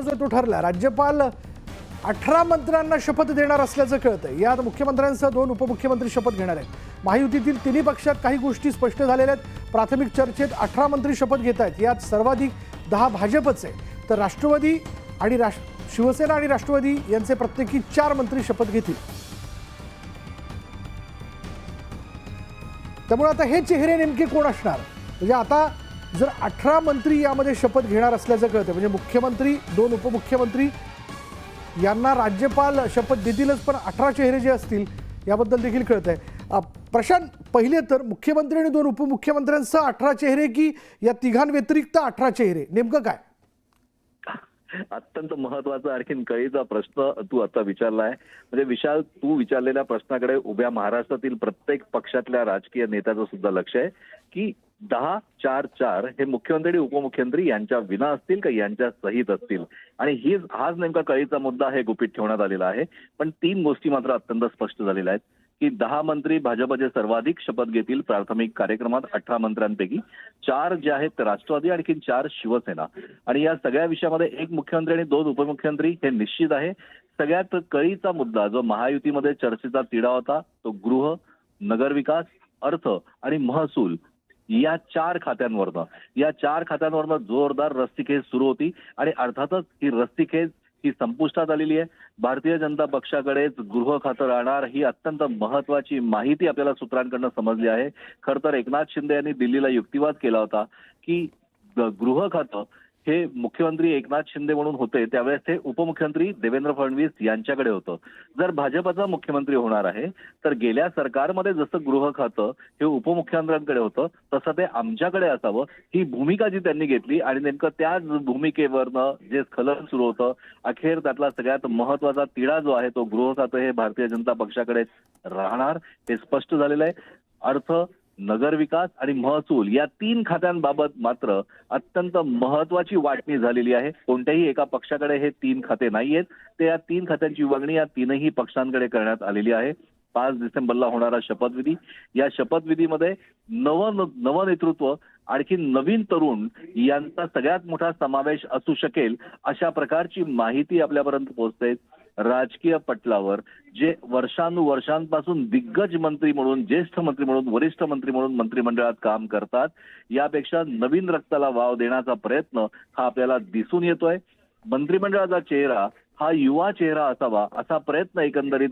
मुद्दा तो ठरला राज्यपाल अठरा मंत्र्यांना शपथ देणार असल्याचं कळतंय. यात मुख्यमंत्र्यांसह दोन उपमुख्यमंत्री शपथ घेणार आहेत. महायुतीतील तिन्ही पक्षात काही गोष्टी स्पष्ट झालेल्या आहेत. प्राथमिक चर्चेत अठरा मंत्री शपथ घेत आहेत. यात सर्वाधिक दहा भाजपच आहे तर राष्ट्रवादी आणि राष शिवसेना आणि राष्ट्रवादी यांचे प्रत्येकी चार मंत्री शपथ घेतील. त्यामुळे आता हे चेहरे नेमके कोण असणार? म्हणजे आता जर अठरा मंत्री यामध्ये शपथ घेणार असल्याचं कळतं म्हणजे मुख्यमंत्री दोन उपमुख्यमंत्री यांना राज्यपाल शपथ देतीलच पण अठरा चेहरे जे असतील याबद्दल देखील कळत आहे प्रशांत पहिले तर मुख्यमंत्री आणि दोन उपमुख्यमंत्र्यांसह अठरा चेहरे की या तिघांव्यतिरिक्त अठरा चेहरे? नेमकं काय? अत्यंत महत्त्वाचा आणखीन कळीचा प्रश्न तू आता विचारला आहे म्हणजे विशाल तू विचारलेल्या प्रश्नाकडे उभ्या महाराष्ट्रातील प्रत्येक पक्षातल्या राजकीय नेत्याचं सुद्धा लक्ष आहे की दहा चार चार हे मुख्यमंत्री आणि उपमुख्यमंत्री यांच्या विना असतील का यांच्या सहित असतील? आणि ही हाच नेमका कळीचा मुद्दा हे गुपित ठेवण्यात आलेला आहे. पण तीन गोष्टी मात्र अत्यंत स्पष्ट झालेल्या आहेत. की दहा मंत्री भाजपचे सर्वाधिक शपथ घेतील प्राथमिक कार्यक्रमात अठरा मंत्र्यांपैकी चार जे आहेत ते राष्ट्रवादी आणखी चार शिवसेना. आणि या सगळ्या विषयामध्ये एक मुख्यमंत्री आणि दोन उपमुख्यमंत्री हे निश्चित आहे. सगळ्यात कळीचा मुद्दा जो महायुतीमध्ये चर्चेचा तिढा होता तो गृह नगरविकास अर्थ आणि महसूल या चार खात्यांवरनं या चार खात्यांवरनं जोरदार रस्सीखेच सुरू होती आणि अर्थातच ही रस्सीखेच ही संपुष्टात आलेली आहे. भारतीय जनता पक्षाकडेच गृह खातं राहणार ही अत्यंत महत्वाची माहिती आपल्याला सूत्रांकडनं समजली आहे. खर तर एकनाथ शिंदे यांनी दिल्लीला युक्तिवाद केला होता की गृह खातं हे मुख्यमंत्री एकनाथ शिंदे म्हणून होते त्यावेळेस ते उपमुख्यमंत्री देवेंद्र फडणवीस यांच्याकडे होतं. जर भाजपचा मुख्यमंत्री होणार आहे तर गेल्या सरकारमध्ये जसं गृह खातं हे उपमुख्यमंत्र्यांकडे होतं तसं ते आमच्याकडे असावं. ही भूमिका जी त्यांनी घेतली आणि नेमकं त्याच भूमिकेवरनं जे स्खलन सुरू होतं अखेर त्यातला सगळ्यात महत्त्वाचा तिढा जो आहे तो गृह खातं हे भारतीय जनता पक्षाकडे राहणार हे स्पष्ट झालेलं आहे. अर्थ नगरविकास आणि महसूल या तीन खात्यांबाबत मात्र अत्यंत महत्वाची वाटणी झालेली आहे. कोणत्याही एका पक्षाकडे हे तीन खाते नाहीयेत. ते या तीन खात्यांची विभागणी या तीनही पक्षांकडे करण्यात आलेली आहे. पाच डिसेंबरला होणारा शपथविधी. या शपथविधीमध्ये नव नवनेतृत्व आणखी नवीन तरुण यांचा सगळ्यात मोठा समावेश असू शकेल अशा प्रकारची माहिती आपल्यापर्यंत पोहोचते. राजकीय पटलावर जे वर्षानुवर्षांपासून दिग्गज मंत्री म्हणून ज्येष्ठ मंत्री म्हणून वरिष्ठ मंत्री म्हणून मंत्रिमंडळात काम करतात यापेक्षा नवीन रक्ताला वाव देण्याचा प्रयत्न हा आपल्याला दिसून येतोय. मंत्रिमंडळाचा चेहरा हा युवा चेहरा असावा असा प्रयत्न एकंदरीत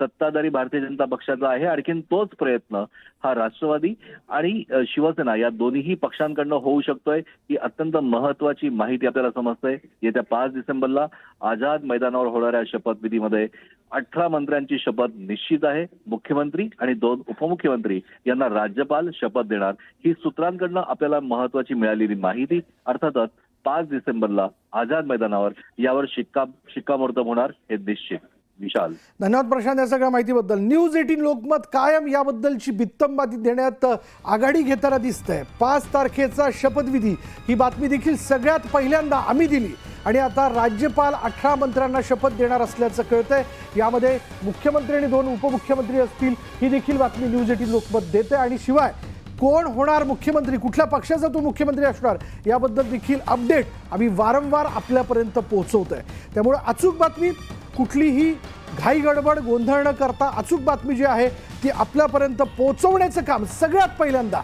सत्ताधारी भारतीय जनता पक्षाचा आहे. आणखीन तोच प्रयत्न हा राष्ट्रवादी आणि शिवसेना या दोन्हीही पक्षांकडनं होऊ शकतोय ही अत्यंत महत्वाची माहिती आपल्याला समजते येत्या पाच डिसेंबरला आझाद मैदानावर होणाऱ्या शपथविधीमध्ये अठरा मंत्र्यांची शपथ निश्चित आहे. मुख्यमंत्री आणि दोन उपमुख्यमंत्री यांना राज्यपाल शपथ देणार. ही सूत्रांकडनं आपल्याला महत्वाची मिळालेली माहिती अर्थातच पाच डिसेंबरला आझाद मैदानावर यावर शिक्का शिक्कामोर्तब होणार हे निश्चित. विशाल. धन्यवाद प्रशांत या सगळ्या माहितीबद्दल. न्यूज एटीन लोकमत कायम याबद्दलची बित्तम देण्यात आघाडी घेताना दिसतंय. पाच तारखेचा शपथविधी ही बातमी देखील सगळ्यात पहिल्यांदा आम्ही दिली. आणि आता राज्यपाल अठरा मंत्र्यांना शपथ देणार असल्याचं कळतंय. यामध्ये मुख्यमंत्री आणि दोन उपमुख्यमंत्री असतील ही देखील बातमी न्यूज एटीन लोकमत देते आणि शिवाय कोण होणार मुख्यमंत्री? कुठल्या पक्षाचा तो मुख्यमंत्री असणार? याबद्दल देखील अपडेट आम्ही वारंवार आपल्यापर्यंत पोहोचवतोय. त्यामुळे अचूक बातमी कुठलीही घाई गडबड गोंधळ न करता अचूक बातमी जी आहे ती आपल्यापर्यंत पोहोचवण्याचं काम सगळ्यात पहिल्यांदा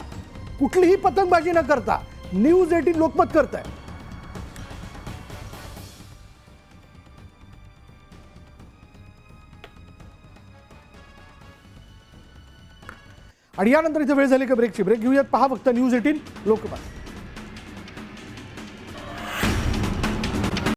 कुठलीही पतंगबाजी न करता न्यूज एटीन लोकमत करत आहे आणि यानंतर इथं वेळ झाली का ब्रेकची ब्रेक घेऊयात. पहा फक्त न्यूज एटीन लोकमत.